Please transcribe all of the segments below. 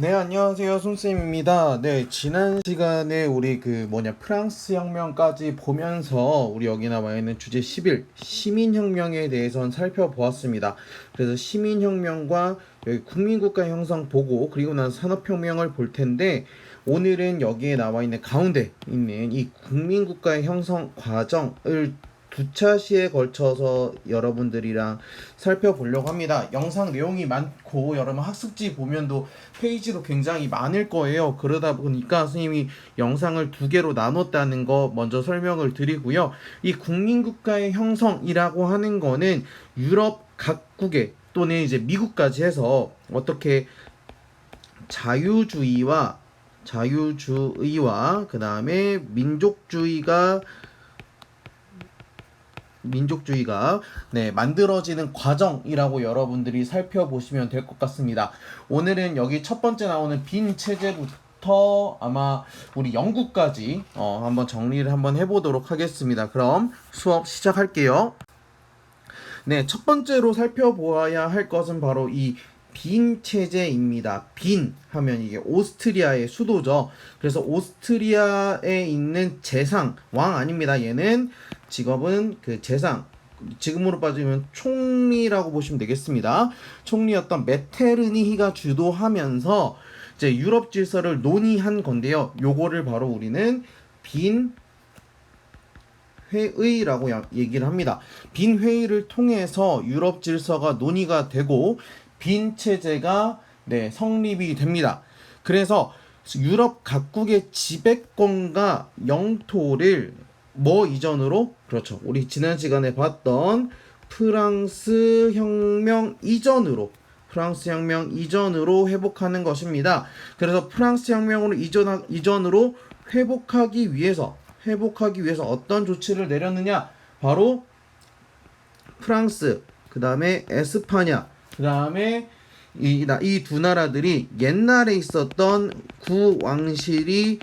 네, 안녕하세요. 손쌤입니다. 네, 지난 시간에 우리 그 뭐냐, 프랑스 혁명까지 보면서 우리 여기 나와 있는 주제 10일, 시민혁명에 대해서 살펴보았습니다. 그래서 시민혁명과 여기 국민국가 형성 보고, 그리고 나서 산업혁명을 볼 텐데, 오늘은 여기에 나와 있는 가운데 있는 이 국민국가의 형성 과정을 두 차시에 걸쳐서 여러분들이랑 살펴보려고 합니다. 영상 내용이 많고 여러분 학습지 보면도 페이지도 굉장히 많을 거예요. 그러다 보니까 선생님이 영상을 두 개로 나눴다는 거 먼저 설명을 드리고요. 이 국민국가의 형성이라고 하는 거는 유럽 각국의 또는 이제 미국까지 해서 어떻게 자유주의와 자유주의와 그 다음에 민족주의가 민족주의가 네, 만들어지는 과정이라고 여러분들이 살펴보시면 될 것 같습니다. 오늘은 여기 첫 번째 나오는 빈 체제부터 아마 우리 영국까지 어, 한번 정리를 한번 해보도록 하겠습니다. 그럼 수업 시작할게요. 네, 첫 번째로 살펴보아야 할 것은 바로 이빈 체제입니다. 빈 하면 이게 오스트리아의 수도죠. 그래서 오스트리아에 있는 재상 왕 아닙니다. 얘는 직업은 그 재상 지금으로 빠지면 총리라고 보시면 되겠습니다. 총리였던 메테르니히가 주도하면서 이제 유럽 질서를 논의한 건데요. 요거를 바로 우리는 빈 회의라고 야- 얘기를 합니다. 빈 회의를 통해서 유럽 질서가 논의가 되고 빈 체제가 네, 성립이 됩니다. 그래서 유럽 각국의 지배권과 영토를 뭐 이전으로 그렇죠. 우리 지난 시간에 봤던 프랑스 혁명 이전으로 프랑스 혁명 이전으로 회복하는 것입니다. 그래서 프랑스 혁명으로 이전 이전으로 회복하기 위해서 회복하기 위해서 어떤 조치를 내렸느냐? 바로 프랑스, 그 다음에 에스파냐, 그 다음에 이 두 나라들이 옛날에 있었던 구왕실이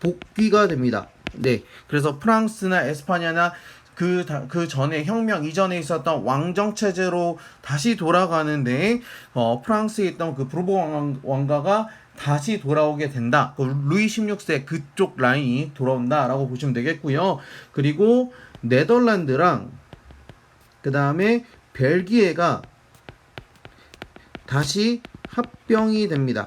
복귀가 됩니다. 네. 그래서 프랑스나 에스파냐나 그, 다- 그 전에 혁명 이전에 있었던 왕정 체제로 다시 돌아가는데 어, 프랑스에 있던 그 브루보 왕, 왕가가 다시 돌아오게 된다. 그 루이 16세 그쪽 라인이 돌아온다라고 보시면 되겠고요. 그리고 네덜란드랑 그 다음에 벨기에가 다시 합병이 됩니다.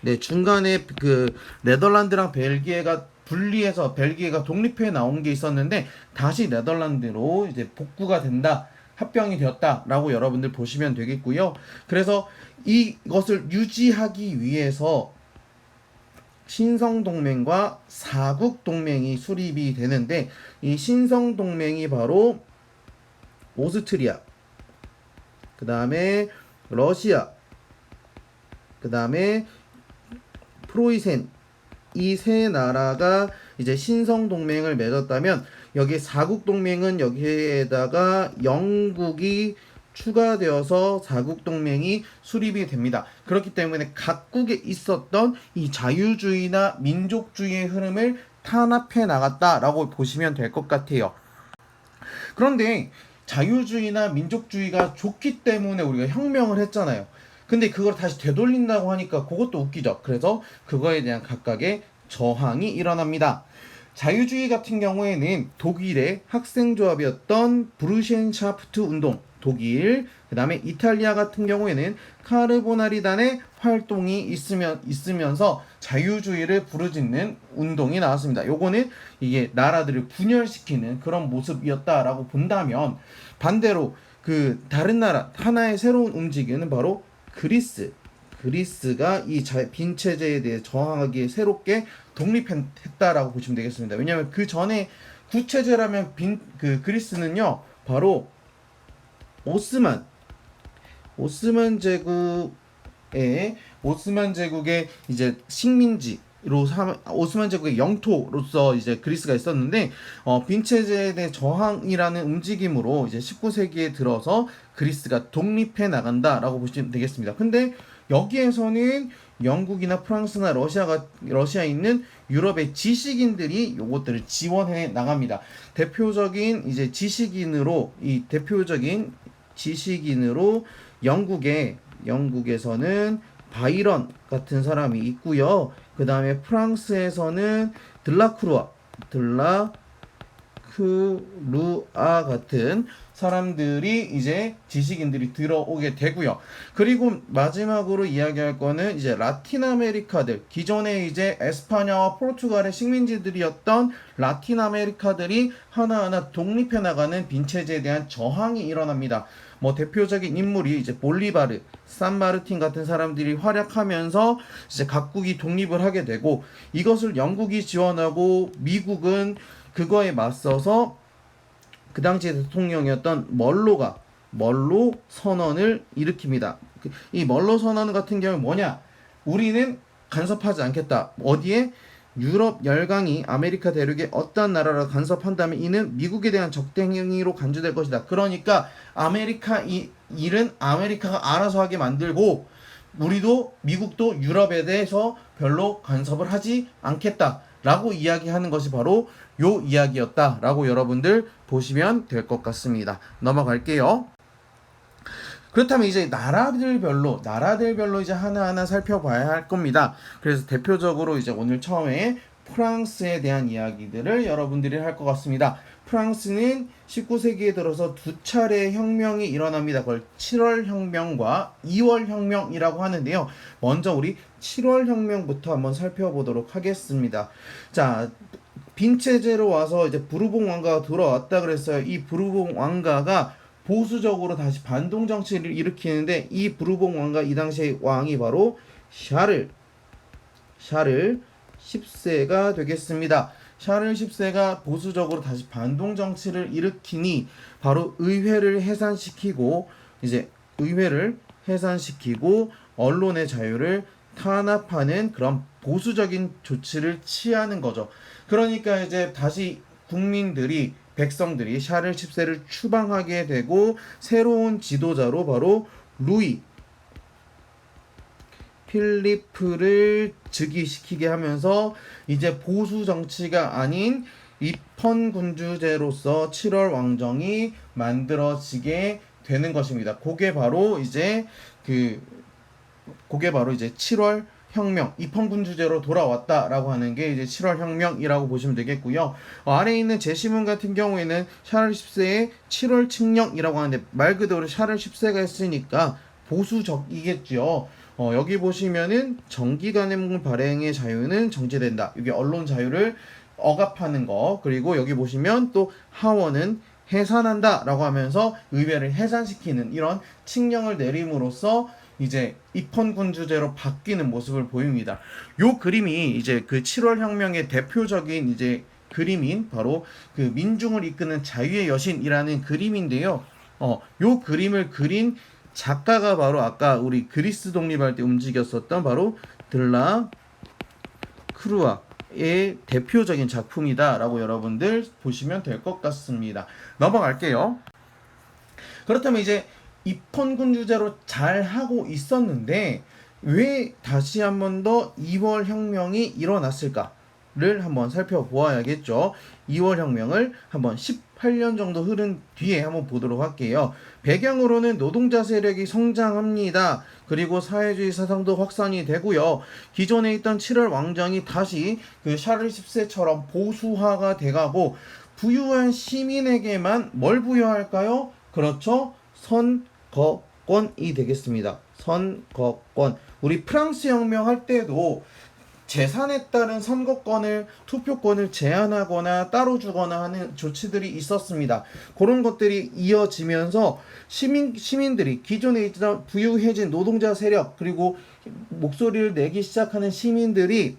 네, 중간에 그 네덜란드랑 벨기에가 분리해서 벨기에가 독립해 나온 게 있었는데 다시 네덜란드로 이제 복구가 된다. 합병이 되었다라고 여러분들 보시면 되겠고요. 그래서 이것을 유지하기 위해서 신성 동맹과 사국 동맹이 수립이 되는데 이 신성 동맹이 바로 오스트리아, 그 다음에 러시아, 그 다음에 프로이센 이 세 나라가 이제 신성 동맹을 맺었다면 여기 사국 동맹은 여기에다가 영국이 추가되어서 사국 동맹이 수립이 됩니다. 그렇기 때문에 각국에 있었던 이 자유주의나 민족주의의 흐름을 탄압해 나갔다라고 보시면 될 것 같아요. 그런데 자유주의나 민족주의가 좋기 때문에 우리가 혁명을 했잖아요. 근데 그걸 다시 되돌린다고 하니까 그것도 웃기죠. 그래서 그거에 대한 각각의 저항이 일어납니다. 자유주의 같은 경우에는 독일의 학생조합이었던 브루셴샤프트 운동, 독일, 그 다음에 이탈리아 같은 경우에는 카르보나리단의 활동이 있으면, 있으면서 자유주의를 부르짖는 운동이 나왔습니다. 요거는 이게 나라들을 분열시키는 그런 모습이었다라고 본다면 반대로 그 다른 나라 하나의 새로운 움직임은 바로 그리스. 그리스가 이 빈 체제에 대해 저항하기에 새롭게 독립했다라고 보시면 되겠습니다. 왜냐하면 그 전에 구체제라면 빈 그 그리스는요 바로 오스만 오스만 제국의 오스만 제국의 이제 식민지 로 삼, 오스만 제국의 영토로서 이제 그리스가 있었는데 어, 빈 체제에 대해 저항이라는 움직임으로 이제 19세기에 들어서 그리스가 독립해 나간다라고 보시면 되겠습니다. 근데 여기에서는 영국이나 프랑스나 러시아가 러시아에 있는 유럽의 지식인들이 요것들을 지원해 나갑니다. 대표적인 이제 지식인으로 이 대표적인 지식인으로 영국의 영국에서는 바이런 같은 사람이 있고요. 그 다음에 프랑스에서는 들라크루아, 들라크루아 같은 사람들이 이제 지식인들이 들어오게 되고요. 그리고 마지막으로 이야기할 거는 이제 라틴 아메리카들 기존에 이제 에스파냐와 포르투갈의 식민지들이었던 라틴 아메리카들이 하나하나 독립해 나가는 빈체제에 대한 저항이 일어납니다. 뭐 대표적인 인물이 이제 볼리바르, 산마르틴 같은 사람들이 활약하면서 이제 각국이 독립을 하게 되고 이것을 영국이 지원하고 미국은 그거에 맞서서 그 당시 대통령이었던 멀로가 멀로 선언을 일으킵니다. 그- 이 멀로 선언 같은 경우 뭐냐? 우리는 간섭하지 않겠다. 어디에? 유럽 열강이 아메리카 대륙에 어떤 나라를 간섭한다면 이는 미국에 대한 적대행위로 간주될 것이다. 그러니까 아메리카 이 일은 아메리카가 알아서 하게 만들고 우리도 미국도 유럽에 대해서 별로 간섭을 하지 않겠다라고 이야기하는 것이 바로 요 이야기였다라고 여러분들 보시면 될 것 같습니다. 넘어갈게요. 그렇다면 이제 나라들별로 나라들별로 이제 하나하나 살펴봐야 할 겁니다. 그래서 대표적으로 이제 오늘 처음에 프랑스에 대한 이야기들을 여러분들이 할 것 같습니다. 프랑스는 19세기에 들어서 두 차례 혁명이 일어납니다. 그걸 7월 혁명과 2월 혁명이라고 하는데요. 먼저 우리 7월 혁명부터 한번 살펴보도록 하겠습니다. 자, 빈체제로 와서 이제 부르봉 왕가가 들어왔다 그랬어요. 이 부르봉 왕가가 보수적으로 다시 반동 정치를 일으키는데 이 부르봉 왕가 이 당시의 왕이 바로 샤를 샤를 10세가 되겠습니다. 샤를 10세가 보수적으로 다시 반동 정치를 일으키니 바로 의회를 해산시키고 이제 의회를 해산시키고 언론의 자유를 탄압하는 그런 보수적인 조치를 취하는 거죠. 그러니까 이제 다시 국민들이 백성들이 샤를 10세를 추방하게 되고 새로운 지도자로 바로 루이 필리프를 즉위시키게 하면서 이제 보수 정치가 아닌 입헌 군주제로서 7월 왕정이 만들어지게 되는 것입니다. 그게 바로 이제 그 그게 바로 이제 7월 혁명, 입헌군 주제로 돌아왔다라고 하는 게 이제 7월 혁명이라고 보시면 되겠고요. 어, 아래에 있는 제시문 같은 경우에는 샤를 10세의 7월 칙령이라고 하는데 말 그대로 샤를 10세가 했으니까 보수적이겠죠. 어, 여기 보시면은 정기간행물 발행의 자유는 정지된다. 이게 언론 자유를 억압하는 거. 그리고 여기 보시면 또 하원은 해산한다라고 하면서 의회를 해산시키는 이런 칙령을 내림으로써 이제 입헌군주제로 바뀌는 모습을 보입니다. 요 그림이 이제 그 7월 혁명의 대표적인 이제 그림인 바로 그 민중을 이끄는 자유의 여신이라는 그림인데요. 어, 요 그림을 그린 작가가 바로 아까 우리 그리스 독립할 때 움직였었던 바로 들라 크루아의 대표적인 작품이다라고 여러분들 보시면 될 것 같습니다. 넘어갈게요. 그렇다면 이제 입헌군 주제로 잘 하고 있었는데 왜 다시 한 번 더 2월 혁명이 일어났을까를 한번 살펴보아야겠죠. 2월 혁명을 한번 18년 정도 흐른 뒤에 한번 보도록 할게요. 배경으로는 노동자 세력이 성장합니다. 그리고 사회주의 사상도 확산이 되고요. 기존에 있던 7월 왕정이 다시 그 샤를 10세처럼 보수화가 돼가고 부유한 시민에게만 뭘 부여할까요? 그렇죠. 선 거권이 되겠습니다. 선거권. 우리 프랑스 혁명 할 때도 재산에 따른 선거권을 투표권을 제한하거나 따로 주거나 하는 조치들이 있었습니다. 그런 것들이 이어지면서 시민 시민들이 기존에 있던 부유해진 노동자 세력 그리고 목소리를 내기 시작하는 시민들이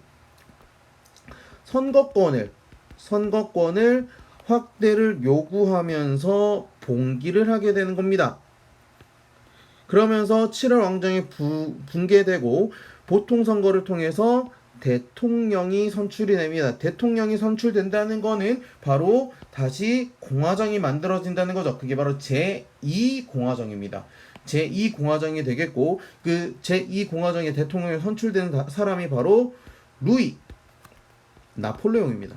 선거권을 선거권을 확대를 요구하면서 봉기를 하게 되는 겁니다. 그러면서 7월 왕정이 부, 붕괴되고 보통 선거를 통해서 대통령이 선출이 됩니다. 대통령이 선출된다는 거는 바로 다시 공화정이 만들어진다는 거죠. 그게 바로 제2 공화정입니다. 제2 공화정이 되겠고 그 제2 공화정의 대통령이 선출되는 다- 사람이 바로 루이 나폴레옹입니다.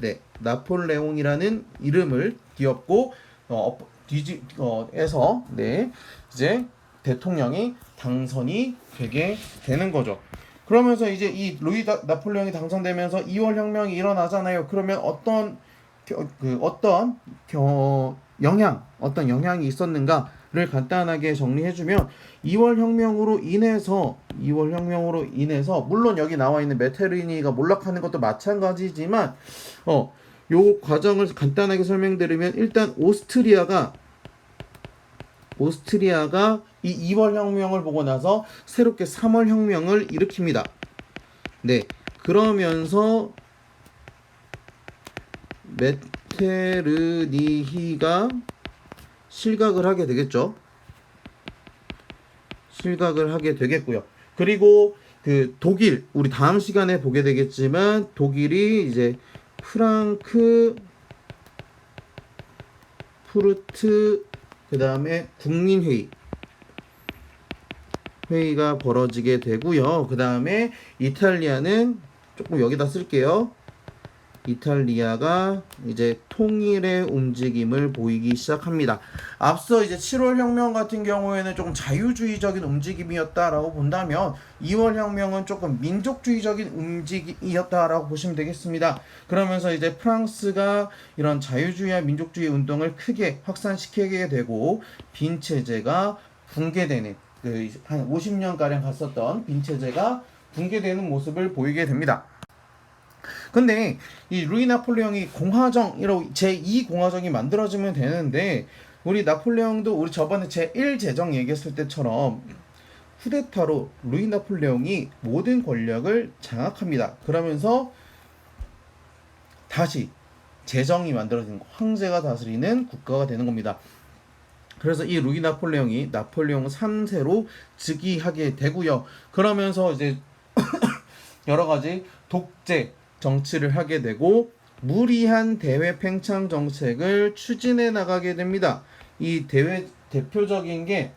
네, 나폴레옹이라는 이름을 귀엽고 어, 뒤지 어, 에서 네 이제 대통령이 당선이 되게 되는 거죠. 그러면서 이제 이 루이 다- 나폴레옹이 당선되면서 2월 혁명이 일어나잖아요. 그러면 어떤 겨- 그 어떤 겨- 영향, 어떤 영향이 있었는가를 간단하게 정리해주면 2월 혁명으로 인해서 2월 혁명으로 인해서 물론 여기 나와 있는 메테르니가 몰락하는 것도 마찬가지지만 어 요 과정을 간단하게 설명드리면 일단 오스트리아가 오스트리아가 이 2월 혁명을 보고 나서 새롭게 3월 혁명을 일으킵니다. 네. 그러면서 메테르니히가 실각을 하게 되겠죠. 실각을 하게 되겠고요. 그리고 그 독일 우리 다음 시간에 보게 되겠지만 독일이 이제 프랑크 푸르트 그 다음에 국민회의 회의가 벌어지게 되고요. 그 다음에 이탈리아는 조금 여기다 쓸게요. 이탈리아가 이제 통일의 움직임을 보이기 시작합니다. 앞서 이제 7월 혁명 같은 경우에는 조금 자유주의적인 움직임이었다라고 본다면 2월 혁명은 조금 민족주의적인 움직임이었다라고 보시면 되겠습니다. 그러면서 이제 프랑스가 이런 자유주의와 민족주의 운동을 크게 확산시키게 되고 빈 체제가 붕괴되는 그 한 50년 가량 갔었던 빈 체제가 붕괴되는 모습을 보이게 됩니다. 근데 이 루이 나폴레옹이 공화정이라고 제2 공화정이 만들어지면 되는데 우리 나폴레옹도 우리 저번에 제1 제정 얘기했을 때처럼 쿠데타로 루이 나폴레옹이 모든 권력을 장악합니다. 그러면서 다시 제정이 만들어진 거, 황제가 다스리는 국가가 되는 겁니다. 그래서 이 루이 나폴레옹이 나폴레옹 3세로 즉위하게 되고요. 그러면서 이제 여러 가지 독재 정치를 하게 되고 무리한 대외 팽창 정책을 추진해 나가게 됩니다. 이 대외 대표적인 게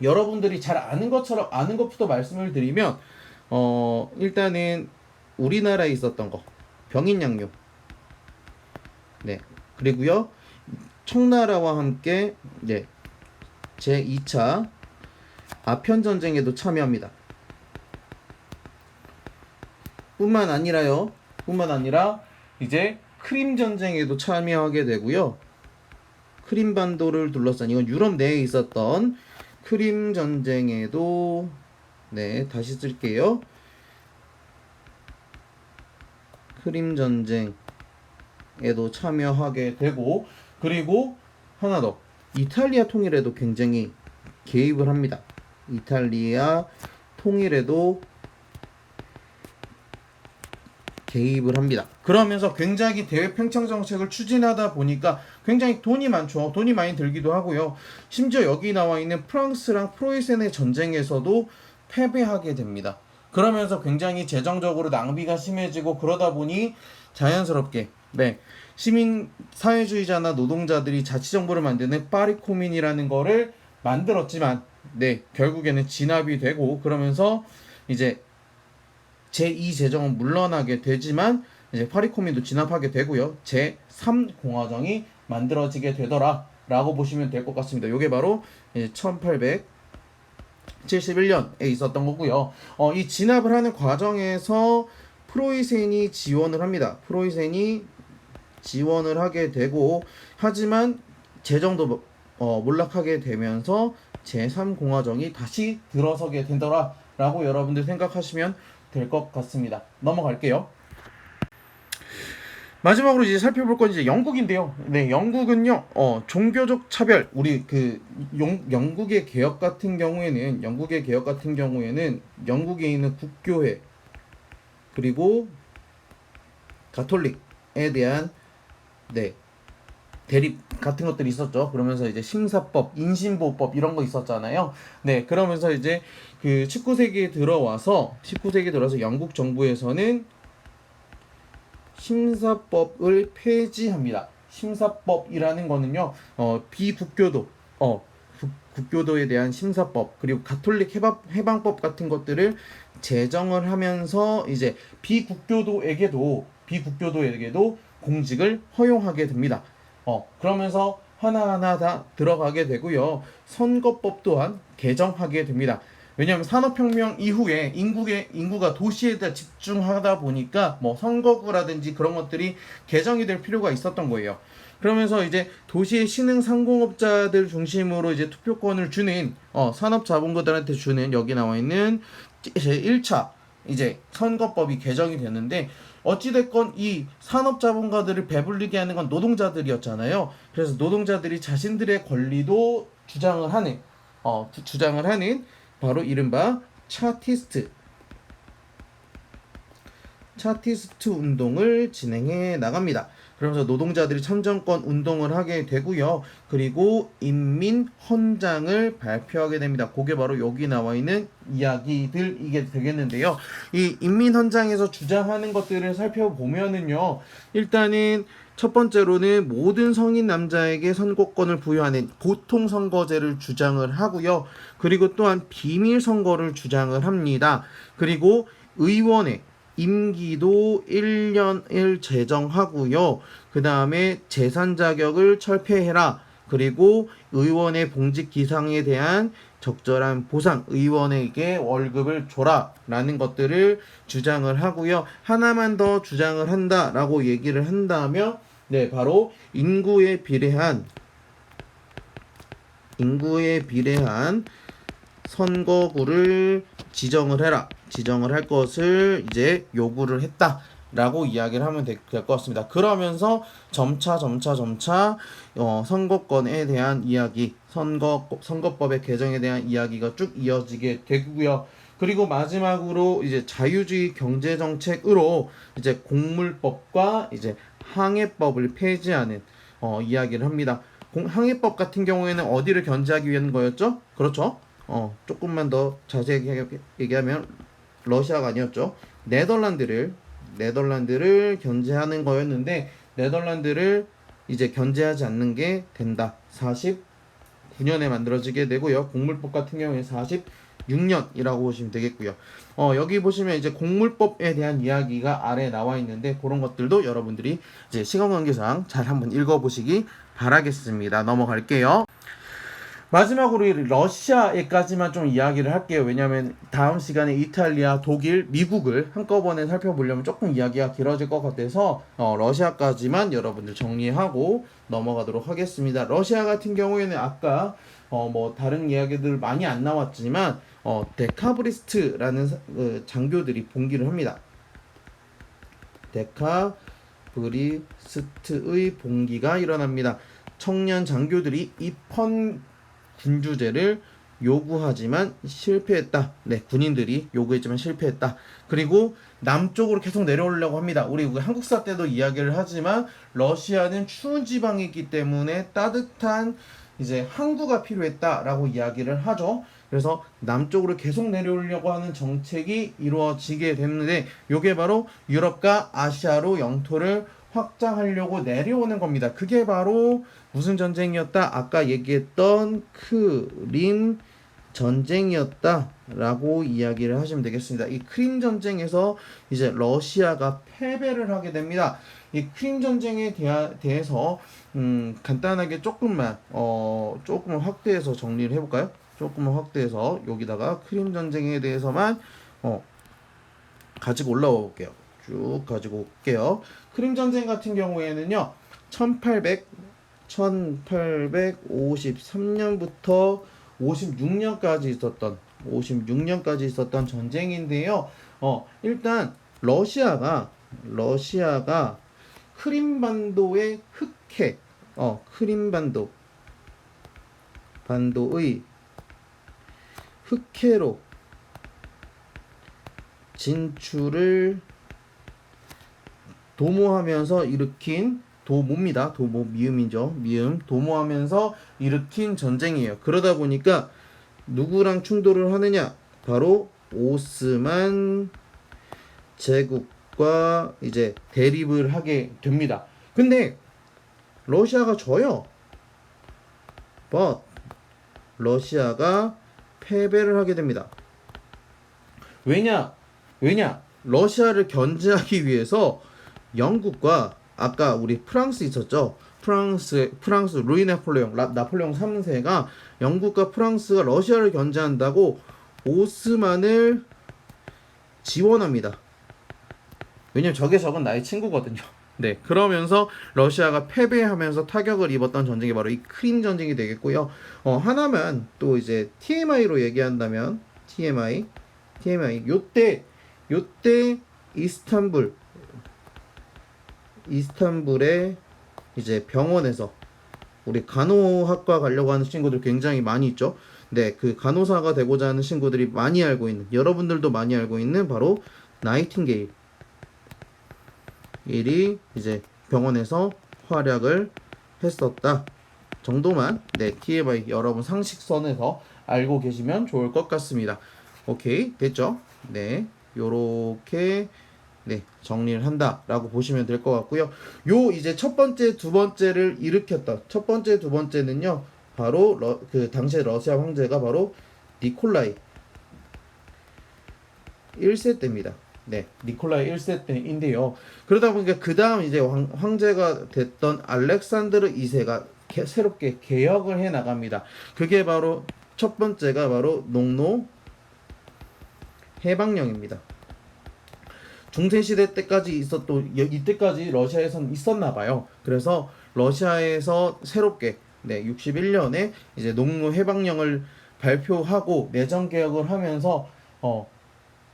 여러분들이 잘 아는 것처럼 아는 것부터 말씀을 드리면 어 일단은 우리나라에 있었던 거 병인 양요 네 그리고요 청나라와 함께 네 제 2차 아편 전쟁에도 참여합니다. 뿐만 아니라요. 뿐만 아니라 이제 크림 전쟁에도 참여하게 되고요. 크림 반도를 둘러싼 이건 유럽 내에 있었던 크림 전쟁에도 네, 다시 쓸게요. 크림 전쟁에도 참여하게 되고 그리고 하나 더 이탈리아 통일에도 굉장히 개입을 합니다. 이탈리아 통일에도 개입을 합니다. 그러면서 굉장히 대외 팽창 정책을 추진하다 보니까 굉장히 돈이 많죠. 돈이 많이 들기도 하고요. 심지어 여기 나와 있는 프랑스랑 프로이센의 전쟁에서도 패배하게 됩니다. 그러면서 굉장히 재정적으로 낭비가 심해지고 그러다 보니 자연스럽게 네 시민 사회주의자나 노동자들이 자치 정부를 만드는 파리 코민이라는 거를 만들었지만 네 결국에는 진압이 되고 그러면서 이제 제2 제정은 물러나게 되지만 이제 파리코민도 진압하게 되고요. 제3 공화정이 만들어지게 되더라 라고 보시면 될 것 같습니다. 이게 바로 1871년에 있었던 거고요. 어, 이 진압을 하는 과정에서 프로이센이 지원을 합니다. 프로이센이 지원을 하게 되고 하지만 재정도 어, 몰락하게 되면서 제3공화정이 다시 들어서게 되더라 라고 여러분들 생각하시면 될 것 같습니다. 넘어갈게요. 마지막으로 이제 살펴볼 건 이제 영국인데요. 네, 영국은요, 어, 종교적 차별, 우리 그 용, 영국의 개혁 같은 경우에는 영국의 개혁 같은 경우에는 영국에 있는 국교회 그리고 가톨릭에 대한 네 대립 같은 것들이 있었죠. 그러면서 이제 심사법, 인신보호법 이런 거 있었잖아요. 네, 그러면서 이제 그 19세기에 들어와서 19세기에 들어와서 영국 정부에서는 심사법을 폐지합니다. 심사법이라는 거는요, 어, 비국교도, 어, 국- 국교도에 대한 심사법, 그리고 가톨릭 해방, 해방법 같은 것들을 제정을 하면서 이제 비국교도에게도, 비국교도에게도 공직을 허용하게 됩니다. 어, 그러면서 하나하나 다 들어가게 되고요. 선거법 또한 개정하게 됩니다. 왜냐하면 산업혁명 이후에 인구의 인구가 도시에다 집중하다 보니까 뭐 선거구라든지 그런 것들이 개정이 될 필요가 있었던 거예요. 그러면서 이제 도시의 신흥 상공업자들 중심으로 이제 투표권을 주는 어, 산업자본가들한테 주는 여기 나와 있는 제 1차 이제 선거법이 개정이 되는데 어찌됐건 이 산업자본가들을 배불리게 하는 건 노동자들이었잖아요. 그래서 노동자들이 자신들의 권리도 주장을 하는 어, 주- 주장을 하는 바로 이른바 차티스트 차티스트 운동을 진행해 나갑니다. 그러면서 노동자들이 참정권 운동을 하게 되고요. 그리고 인민 헌장을 발표하게 됩니다. 그게 바로 여기 나와 있는 이야기들 이게 되겠는데요. 이 인민 헌장에서 주장하는 것들을 살펴보면은요. 일단은 첫 번째로는 모든 성인 남자에게 선거권을 부여하는 보통 선거제를 주장을 하고요. 그리고 또한 비밀 선거를 주장을 합니다. 그리고 의원의 임기도 1년을 제정하고요. 그 다음에 재산 자격을 철폐해라. 그리고 의원의 봉직 기상에 대한 적절한 보상, 의원에게 월급을 줘라. 라는 것들을 주장을 하고요. 하나만 더 주장을 한다 라고 얘기를 한다면, 네, 바로 인구에 비례한, 인구에 비례한 선거구를 지정을 해라. 지정을 할 것을 이제 요구를 했다. 라고 이야기를 하면 될 것 같습니다. 그러면서 점차 점차 점차 어, 선거권에 대한 이야기, 선거 선거법의 개정에 대한 이야기가 쭉 이어지게 되고요. 그리고 마지막으로 이제 자유주의 경제 정책으로 이제 공물법과 이제 항해법을 폐지하는 어, 이야기를 합니다. 공, 항해법 같은 경우에는 어디를 견제하기 위한 거였죠? 그렇죠? 어, 조금만 더 자세하게 얘기하면 러시아가 아니었죠. 네덜란드를 네덜란드를 견제하는 거였는데 네덜란드를 이제 견제하지 않는 게 된다. 49년에 만들어지게 되고요. 공물법 같은 경우에 46년이라고 보시면 되겠고요. 어, 여기 보시면 이제 공물법에 대한 이야기가 아래 나와 있는데 그런 것들도 여러분들이 이제 시간 관계상 잘 한번 읽어보시기 바라겠습니다. 넘어갈게요. 마지막으로 이 러시아에까지만 좀 이야기를 할게요. 왜냐하면 다음 시간에 이탈리아, 독일, 미국을 한꺼번에 살펴보려면 조금 이야기가 길어질 것 같아서 어, 러시아까지만 여러분들 정리하고 넘어가도록 하겠습니다. 러시아 같은 경우에는 아까 어, 뭐 다른 이야기들 많이 안 나왔지만 어, 데카브리스트라는 사- 그 장교들이 봉기를 합니다. 데카브리스트의 봉기가 일어납니다. 청년 장교들이 입헌 군주제를 요구하지만 실패했다. 네, 군인들이 요구했지만 실패했다. 그리고 남쪽으로 계속 내려오려고 합니다. 우리 그 한국사 때도 이야기를 하지만 러시아는 추운 지방이기 때문에 따뜻한 이제 항구가 필요했다라고 이야기를 하죠. 그래서 남쪽으로 계속 내려오려고 하는 정책이 이루어지게 됐는데 이게 바로 유럽과 아시아로 영토를 확장하려고 내려오는 겁니다. 그게 바로 무슨 전쟁이었다? 아까 얘기했던 크림 전쟁이었다라고 이야기를 하시면 되겠습니다. 이 크림 전쟁에서 이제 러시아가 패배를 하게 됩니다. 이 크림 전쟁에 대하, 대해서 음, 간단하게 조금만 어 조금 확대해서 정리를 해볼까요? 조금만 확대해서 여기다가 크림 전쟁에 대해서만 어 가지고 올라와 볼게요. 쭉 가지고 올게요. 크림 전쟁 같은 경우에는요. 1800 1853년부터 56년까지 있었던 56년까지 있었던 전쟁인데요. 어, 일단 러시아가 러시아가 크림반도의 흑해 어, 크림반도 반도의 흑해로 진출을 도모하면서 일으킨 도모입니다. 도모 미음이죠. 미음 도모하면서 일으킨 전쟁이에요. 그러다 보니까 누구랑 충돌을 하느냐? 바로 오스만 제국과 이제 대립을 하게 됩니다. 근데 러시아가 져요. but 러시아가 패배를 하게 됩니다. 왜냐? 왜냐? 러시아를 견제하기 위해서 영국과 아까 우리 프랑스 있었죠. 프랑스 프랑스 루이 나폴레옹 라- 나폴레옹 3세가 영국과 프랑스가 러시아를 견제한다고 오스만을 지원합니다. 왜냐면 적의 적은 나의 친구거든요. 네, 그러면서 러시아가 패배하면서 타격을 입었던 전쟁이 바로 이 크림 전쟁이 되겠고요. 어, 하나만 또 이제 TMI로 얘기한다면 TMI, TMI 요때 요때 이스탄불 이스탄불의 이제 병원에서 우리 간호학과 가려고 하는 친구들 굉장히 많이 있죠. 네, 그 간호사가 되고자 하는 친구들이 많이 알고 있는 여러분들도 많이 알고 있는 바로 나이팅게일 일이 이제 병원에서 활약을 했었다 정도만 네 TMI 여러분 상식선에서 알고 계시면 좋을 것 같습니다. 오케이 됐죠? 네 요렇게 네 정리를 한다라고 보시면 될 것 같고요. 요 이제 첫 번째 두 번째를 일으켰던 첫 번째 두 번째는요 바로 러, 그 당시에 러시아 황제가 바로 니콜라이 1세 때입니다. 네, 니콜라이 1세 때인데요. 그러다 보니까 그 다음 이제 황, 황제가 됐던 알렉산드르 2세가 개- 새롭게 개혁을 해 나갑니다. 그게 바로 첫 번째가 바로 농노 해방령입니다. 중세 시대 때까지 있었던 여- 이때까지 러시아에선 있었나 봐요. 그래서 러시아에서 새롭게 네, 61년에 이제 농노 해방령을 발표하고 내정 개혁을 하면서 어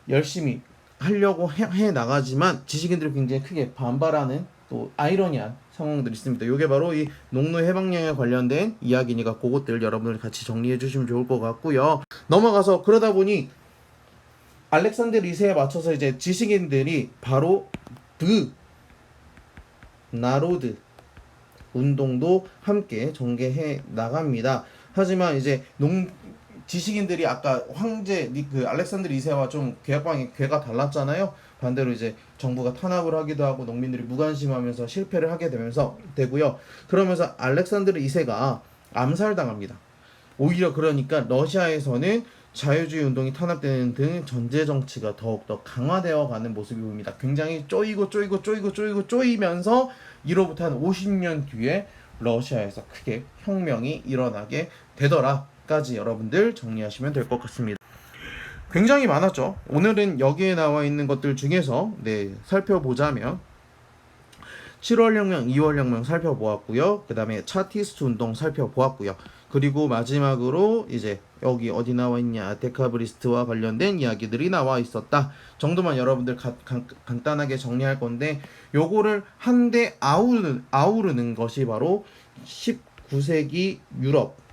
열심히 하려고 해, 해 나가지만 지식인들이 굉장히 크게 반발하는 또 아이러니한 상황들이 있습니다. 이게 바로 이 농노 해방령에 관련된 이야기니까 그것들 여러분들 같이 정리해 주시면 좋을 것 같고요. 넘어가서 그러다 보니 알렉산드 리세에 맞춰서 이제 지식인들이 바로 그 나로드 운동도 함께 전개해 나갑니다. 하지만 이제 농 지식인들이 아까 황제 니- 그 알렉산드 2세와 좀 계약방이 괴가 달랐잖아요. 반대로 이제 정부가 탄압을 하기도 하고 농민들이 무관심하면서 실패를 하게 되면서 되고요. 그러면서 알렉산드르 2세가 암살당합니다. 오히려 그러니까 러시아에서는 자유주의 운동이 탄압되는 등 전제 정치가 더욱더 강화되어 가는 모습이 보입니다. 굉장히 쪼이고 쪼이고 쪼이고 쪼이고 쪼이면서 이로부터 한 50년 뒤에 러시아에서 크게 혁명이 일어나게 되더라 까지 여러분들 정리하시면 될 것 같습니다. 굉장히 많았죠. 오늘은 여기에 나와 있는 것들 중에서 네, 살펴보자면 7월 혁명, 2월 혁명 살펴보았고요. 그 다음에 차티스트 운동 살펴보았고요. 그리고 마지막으로 이제 여기 어디 나와 있냐 데카브리스트와 관련된 이야기들이 나와 있었다 정도만 여러분들 가, 간, 간단하게 정리할 건데 요거를 한데 아우르는 아우르는 것이 바로 19세기 유럽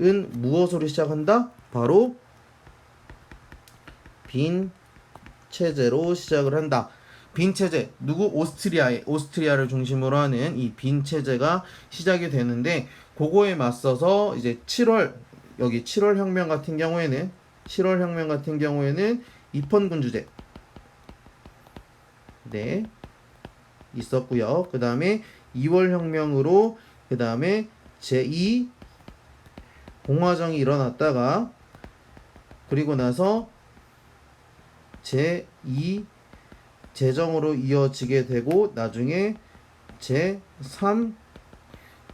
은 무엇으로 시작한다? 바로 빈 체제로 시작을 한다. 빈 체제 누구 오스트리아의 오스트리아를 중심으로 하는 이 빈 체제가 시작이 되는데 그거에 맞서서 이제 7월 여기 7월 혁명 같은 경우에는 7월 혁명 같은 경우에는 입헌군주제 네 있었고요. 그 다음에 2월 혁명으로 그 다음에 제2 공화정이 일어났다가 그리고 나서 제2 재정으로 이어지게 되고 나중에 제3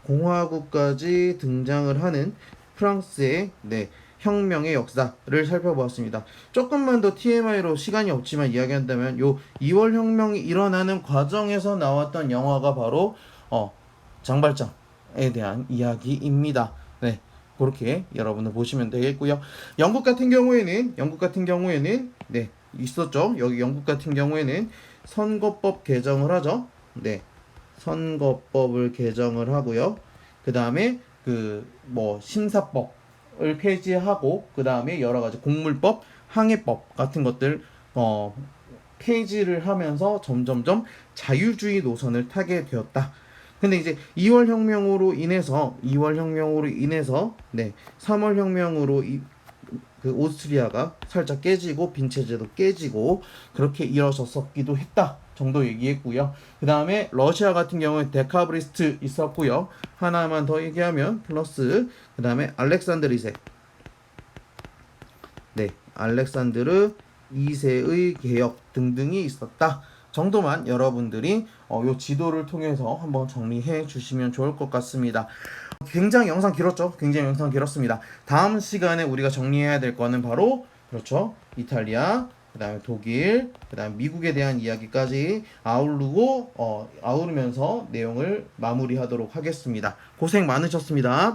공화국까지 등장을 하는 프랑스의 네, 혁명의 역사를 살펴보았습니다. 조금만 더 TMI로 시간이 없지만 이야기한다면 요 2월 혁명이 일어나는 과정에서 나왔던 영화가 바로 어, 장발장에 대한 이야기입니다. 네. 그렇게 여러분들 보시면 되겠고요. 영국 같은 경우에는 영국 같은 경우에는 네 있었죠. 여기 영국 같은 경우에는 선거법 개정을 하죠. 네 선거법을 개정을 하고요. 그 다음에 그 뭐 심사법을 폐지하고 그 다음에 여러 가지 공물법, 항해법 같은 것들 어 폐지를 하면서 점점점 자유주의 노선을 타게 되었다. 근데 이제 2월 혁명으로 인해서 2월 혁명으로 인해서 네 3월 혁명으로 이, 그 오스트리아가 살짝 깨지고 빈 체제도 깨지고 그렇게 일어섰었기도 했다 정도 얘기했고요. 그 다음에 러시아 같은 경우에 데카브리스트 있었고요. 하나만 더 얘기하면 플러스 그 다음에 알렉산드 2세 네 알렉산드르 2세의 개혁 등등이 있었다 정도만 여러분들이 어, 요 지도를 통해서 한번 정리해 주시면 좋을 것 같습니다. 굉장히 영상 길었죠? 굉장히 영상 길었습니다. 다음 시간에 우리가 정리해야 될 거는 바로 그렇죠. 이탈리아, 그 다음에 독일, 그 다음 미국에 대한 이야기까지 아우르고 어, 아우르면서 내용을 마무리하도록 하겠습니다. 고생 많으셨습니다.